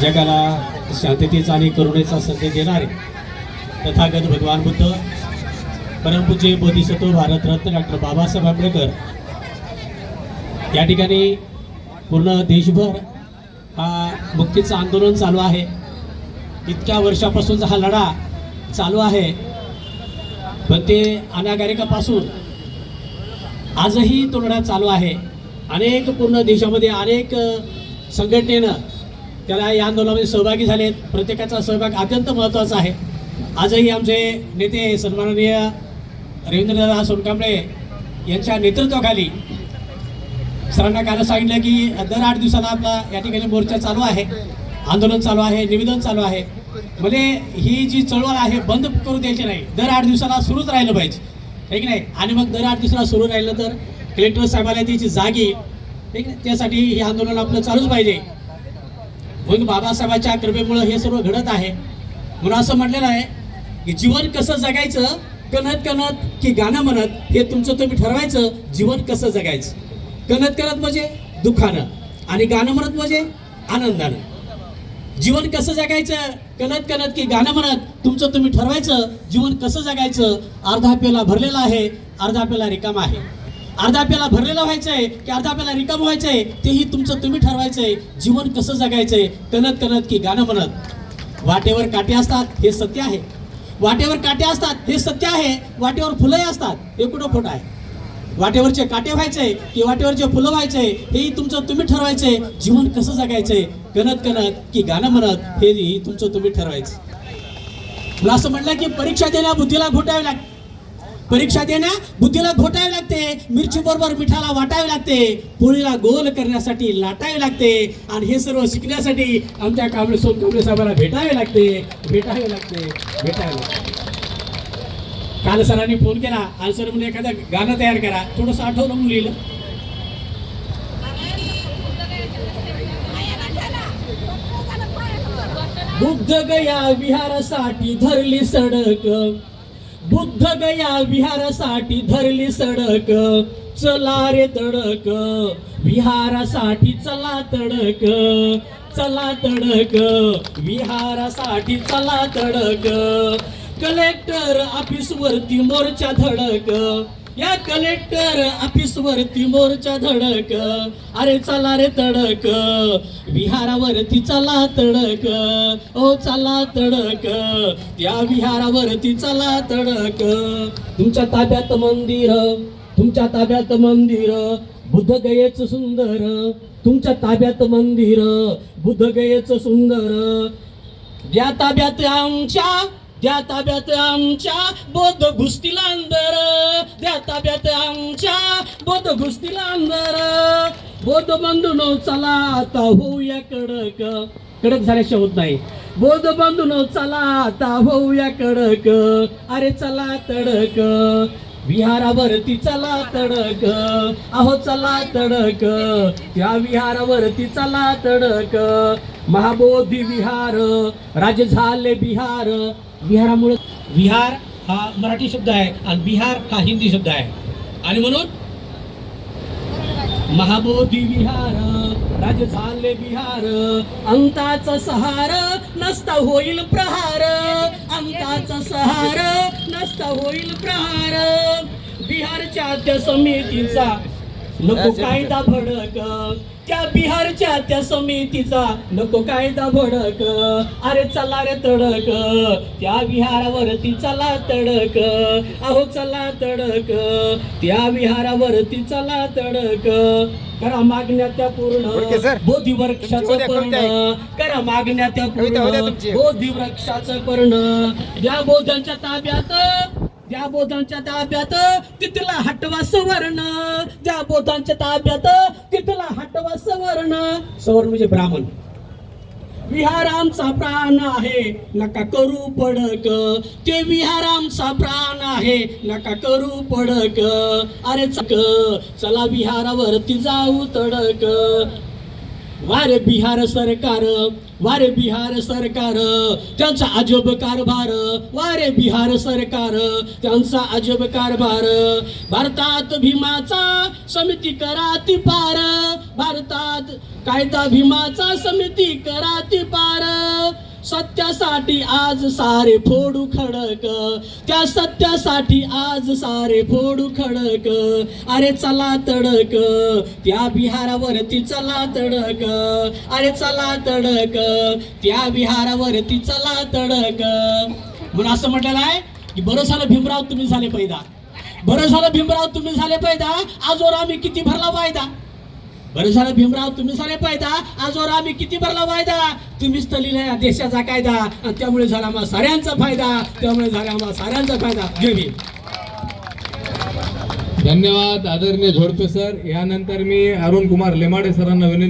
जगाला शांततेचा आणि करुणेचा संदेश देणारे तथागत भगवान बुद्ध परमपूज्य बोधिसत्व भारतरत्न डॉक्टर बाबासाहेब आंबेडकर या ठिकाणी पूर्ण देशभर हा मुक्तीचं आंदोलन चालू आहे. इतक्या वर्षापासूनचा हा लढा चालू आहे. पण ते अनागारिकापासून आजही तो लढा चालू आहे. अनेक पूर्ण देशामध्ये अनेक संघटनेनं त्याला या आंदोलनामध्ये सहभागी झालेत प्रत्येकाचा सहभाग अत्यंत महत्त्वाचा आहे. आजही आमचे नेते सन्माननीय रवींद्रदादा सोनकांबळे यांच्या नेतृत्वाखाली सरांना काल सांगितलं की दर आठ दिवसाला आपला या ठिकाणी मोर्चा चालू आहे. आंदोलन चालू आहे निवेदन चालू आहे. म्हणजे ही जी चळवळ आहे बंद करू द्यायची नाही. दर आठ दिवसाला सुरूच राहिलं पाहिजे. आहे की नाही? आणि मग दर आठ दिवसाला सुरू राहिलं तर कलेक्टर साहेबाला त्याची जागी ठीक आहे त्यासाठी हे आंदोलन आपलं चालूच पाहिजे. म्हणून बाबासाहेबांच्या कृपेमुळं हे सर्व घडत आहे. म्हणून असं म्हटलेलं आहे की जीवन कसं जगायचं कणत कणत की गाणं म्हणत हे तुमचं तुम्ही ठरवायचं जीवन कसं जगायचं. कणत कणत म्हणजे दुःखानं आणि गाणं म्हणत म्हणजे आनंदानं. जीवन कसं जगायचं कणत कणत की गाणं म्हणत तुमचं तुम्ही ठरवायचं जीवन कसं जगायचं अर्धा पेला भरलेला आहे अर्धा पेला रिकामा आहे. अर्धा आपल्याला भरलेला व्हायचंय की अर्धा पेला रिकाम आहे तेही तुमचं तुम्ही ठरवायचंय. जीवन कसं जगायचंय कणत कणत की गाणं म्हणत. वाटेवर काटे असतात हे सत्य आहे. वाटेवर काटे असतात हे सत्य आहे. वाटेवर फुलंही असतात हे कुठं खोटं आहे? वाटेवरचे काटे व्हायचे की वाटेवरचे फुलं व्हायचे हेही तुमचं तुम्ही ठरवायचंय. जीवन कसं जगायचंय कणत कणत की गाणं म्हणत हेही तुमचं तुम्ही ठरवायचं. मला असं म्हटलं की परीक्षा देण्या बुद्धीला घोटावी लागते परीक्षा देण्या बुद्धीला घोटावी लागते मिरची बरोबर मिठाला वाटावी लागते पोळीला गोल करण्यासाठी लाटावी लागते आणि हे सर्व शिकण्यासाठी आमच्या कांबळे सोन कांबळे साहेबांना भेटावे लागते भेटावे लागते भेटावे लागते. काल सरांनी फोन केला आणि सर म्हणजे एखादं गाणं तयार करा थोडंसं आठवलं म्हणून लिहिलं. बुद्ध गया विहारासाठी धरली सडक. बुद्ध गया विहारासाठी धरली सडक. चला रे तडक. विहारासाठी चला तडक. चला तडक. विहारासाठी चला तडक. कलेक्टर ऑफिस वरती मोर्चा धडक. या कलेक्टर ऑफिस वरती मोर्चा धडक. अरे चला रे तडक. विहारावरती चला तडक. ओ चला तडक. त्या विहारावरती चला तडक. तुमच्या ताब्यात मंदिर तुमच्या ताब्यात मंदिर. बुद्ध गयेच सुंदर. तुमच्या ताब्यात मंदिर. बुद्ध गयेच सुंदर. या ताब्यात आमच्या द्या ताब्यात आमच्या बौद्ध घुसतील अंदर. द्या ताब्यात आमच्या बौद्ध घुसतील अंदर. बौद्ध बंधूनो चला आता होऊया कडक. कडक झाल्याशिवाय होत नाही. बौद्ध बंधूनो चला आता होऊया कडक. अरे चला तडक. विहारावरती चला तडक. अहो चला तडक. त्या विहारावरती चला तडक. महाबोधी विहार राजे झाले बिहार. विहारामुळे विहार हा मराठी शब्द आहे आणि बिहार हा हिंदी शब्द आहे. आणि म्हणून महाबोधी विहार राज झाले बिहार. अंताचा सहार नसता होईल प्रहार. अंताचा सहार नसता होईल प्रहार. बिहारच्या त्या समितीचा नको कायदा भडक. त्या बिहारच्या त्या समितीचा नको कायदा भडक. अरे चला रे तडक. त्या विहारावरती चला तडक. अहो चला तडक. त्या विहारावरती चला तडक. करा मागण्या त्या पूर्ण. बोधी वृक्षाचं पर्ण करा मागण्या त्या पूर्ण. बोधी वृक्षाचं पर्ण द्या बोधांच्या ताब्यात. ज्या बोधांच्या ताब्यात तिथला हटवा सवर्ण. ज्या बोधांच्या ताब्यात तिथला हटवा सवर्ण. सवर्ण म्हणजे ब्राह्मण. विहार आमचा प्राण आहे नका करू पडक. ते विहार आमचा प्राण आहे नका करू पडक. अरे चक चला विहारावरती जाऊ तडक. वारे बिहार सरकार वारे बिहार सरकार त्यांचा अजब कारभार वारे बिहार सरकार त्यांचा अजब कारभार. भारतात भीमाचा समिती कराती पार भारतात कायदा भीमाचा समिती कराती सत्यासाठी आज सारे फोडू खडक. त्या सत्यासाठी आज सारे फोडू खडक. अरे चला तडक. त्या बिहारावरती चला तडक. अरे चला तडक. त्या बिहारावरती चला तडक. म्हणून असं म्हटलेलं आहे की बरं झालं भीमराव तुम्ही झाले पैदा. बरं झालं भीमराव तुम्ही झाले पैदा. आजवर आम्ही किती भरला वायदा? बरं झालं भीमराव तुम्ही सारे पायदा आजवर आम्ही किती भरला वायदा तुम्हीच तर या देशाचा कायदा. आणि त्यामुळे झाला आम्हाला साऱ्यांचा फायदा. त्यामुळे झाला आम्हाला साऱ्यांचा फायदा. जय भीम. धन्यवाद आदरणीय झोडपे सर. यानंतर मी अरुण कुमार लेमाडे सरांना विनंती